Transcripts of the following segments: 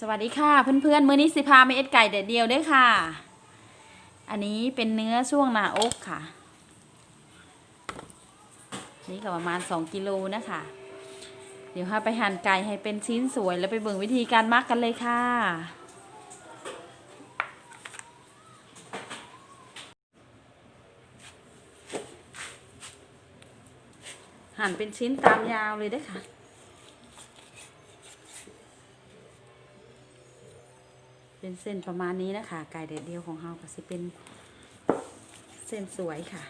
สวัสดีค่ะเพื่อนๆมื้อนี้สิพามาเอ็ดไก่เด็ดเดียวด้วยค่ะ อันนี้เป็นเนื้อช่วงหน้าอกค่ะ นี่ก็ประมาณ 2 กิโลนะคะ เดี๋ยวให้ไปหั่นไก่ให้เป็นชิ้นสวยแล้วไปเบิ่งวิธีการมักกันเลยค่ะ หั่นเป็นชิ้นตามยาวเลยด้วยค่ะ เป็นเส้นประมาณนี้นะคะ ไก่แดดเดียวของเราก็สิเป็นเส้นสวยค่ะ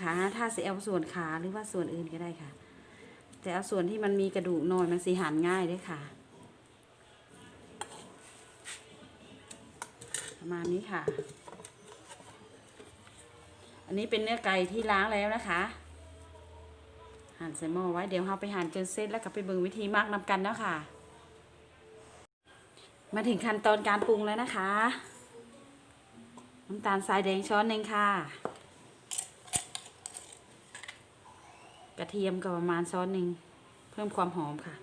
ขาถ้าจะเอาส่วนขาหรือว่าส่วนอื่นก็ได้ค่ะ แต่เอาส่วนที่มันมีกระดูกน้อยมันสีหันง่ายด้วยค่ะ ประมาณนี้ค่ะ อันนี้เป็นเนื้อไก่ที่ล้างแล้วนะคะหั่นใส่หม้อไว้เดี๋ยวเราไปหั่นจนเสร็จแล้วก็ไปเบิ่งวิธีมักนำกันแล้วค่ะ มาถึงขั้นตอนการปรุงแล้วนะคะ น้ำตาลทรายแดงช้อนหนึ่งค่ะ กระเทียมก็ประมาณช้อนหนึ่งเพิ่มความหอมค่ะ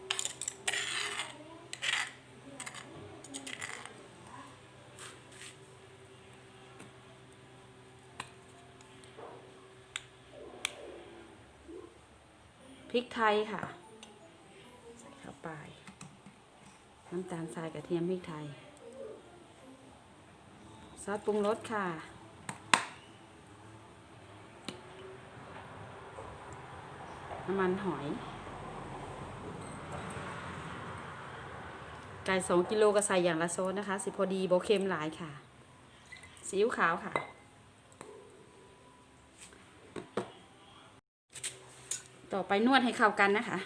พริกไทยค่ะ ใส่เข้าไป น้ำตาลทรายกระเทียมพริกไทย ซอสปรุงรสค่ะ น้ำมันหอย ไก่สองกิโลก็ใส่อย่างละโซนนะคะ สิพอดีโบเค็มหลายค่ะซีอิ๊วขาวค่ะ ต่อไปนวดให้เข้ากันนะคะ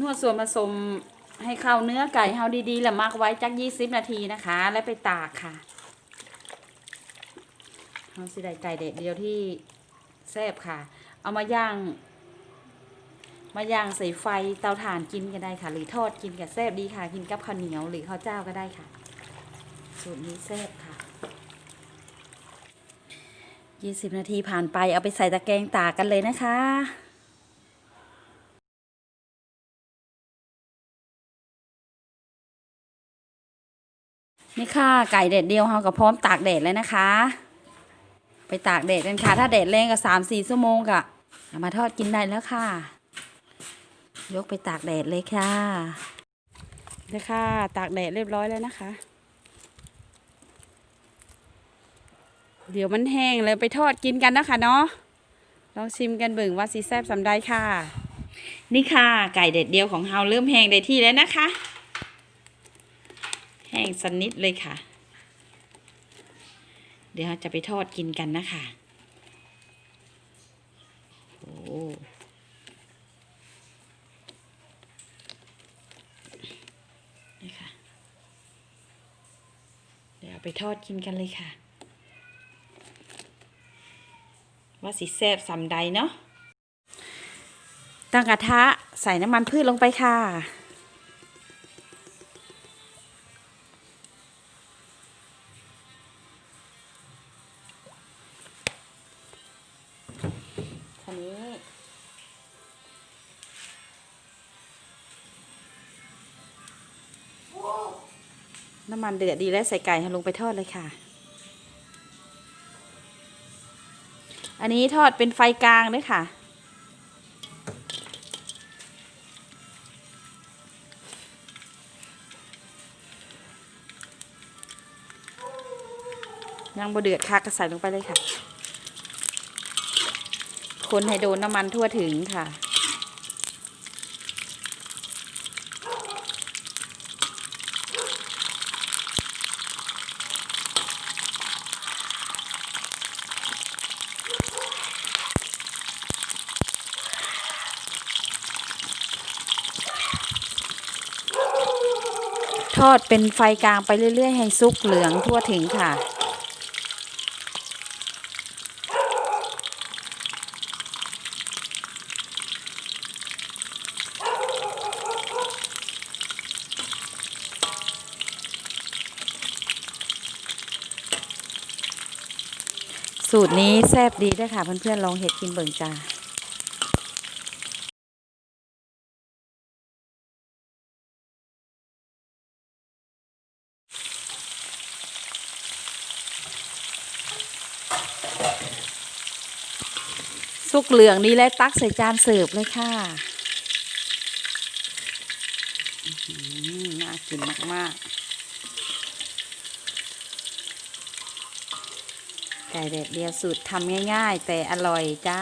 นวดส่วนผสมให้เข้าเนื้อไก่เฮาดีๆ แล้วมักไว้จักยี่สิบนาทีนะคะ แล้วไปตากค่ะ เอาสิได้ไก่เด็ดเดียวที่แซ่บค่ะ เอามาย่าง มาย่างใส่ไฟเตาถ่านกินก็ได้ค่ะ หรือทอดกินกับแซ่บดีค่ะ กินกับข้าวเหนียวหรือข้าวเจ้าก็ได้ค่ะ สูตรนี้แซ่บค่ะยี่สิบนาทีผ่านไปเอาไปใส่ตะแกรงตากกันเลยนะคะนี่ค่ะไก่เด็ดเดียวเฮากับพร้อมตากแดดแล้วนะคะ ไปตากแดดกันค่ะ ถ้าแดดแรงก็สามสี่ชั่วโมงก็เอามาทอดกินได้แล้วค่ะ ยกไปตากแดดเลยค่ะเลยค่ะ ตากแดดเรียบร้อยแล้วนะคะ เดี๋ยวมันแห้งเลยไปทอดกินกันนะคะเนาะลองชิมกันเบิ่งว่าสีแซบสำได้ค่ะ นี่ค่ะ ไก่เด็ดเดียวของเฮาเริ่มแห้งได้ที่แล้วนะคะ แห้งสนิทเลยค่ะ ดี๋ยวจะไปทอดกินกันนะคะโอ้นี่ค่ะ เดี๋ยวไปทอดกินกันเลยค่ะ ว่าสีแซ่บสำใดเนาะตั้งกระทะใส่น้ำมันพืชลงไปค่ะ ทีนี้น้ำมันเดือดดีแล้วใส่ไก่ลงไปทอดเลยค่ะ อันนี้ทอดเป็นไฟกลางด้วยค่ะ ยังบเดือดค่ะก็ใส่ลงไปเลยค่ะ คนให้โดนน้ำมันทั่วถึงค่ะ ทอดเป็นไฟกลางไปเรื่อย ๆ ให้สุกเหลืองทั่วถึงค่ะ สูตรนี้แซ่บดีด้วยค่ะ เพื่อนๆลองเห็ดกินเบิ่งจ้าสุกเหลืองนี้และตักใส่จานเสิร์ฟเลยค่ะน่ากินมาก ๆ ไก่แดดเดียวสูตรทำง่ายๆ แต่อร่อยจ้า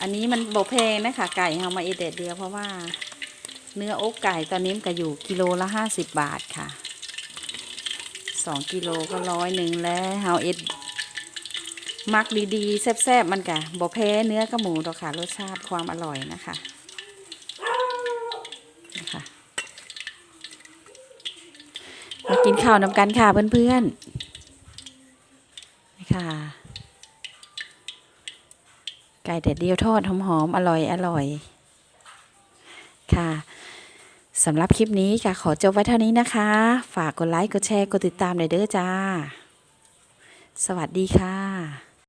อันนี้มันบกแพงนะคะไก่เอามาเอดแดดเดียวเพราะว่า เนื้ออกไก่ตอนนี้มันก็อยู่กิโลละห้าสิบบาทค่ะสองกิโลก็ร้อยหนึ่งแล้วเฮาเอ็ดมักดีๆ แซ่บๆ มันกะบ่แพ้เนื้อกับหมูดอกค่ะ รสชาติความอร่อยนะคะนะคะมากินข้าวน้ำกันค่ะเพื่อนๆ ค่ะ ไก่แดดเดียวทอดหอมๆอร่อยอร่อย ค่ะสำหรับคลิปนี้ค่ะขอจบไว้เท่านี้นะคะ ฝากกดไลค์ กดแชร์ กดติดตามหน่อยเด้อจ้า สวัสดีค่ะ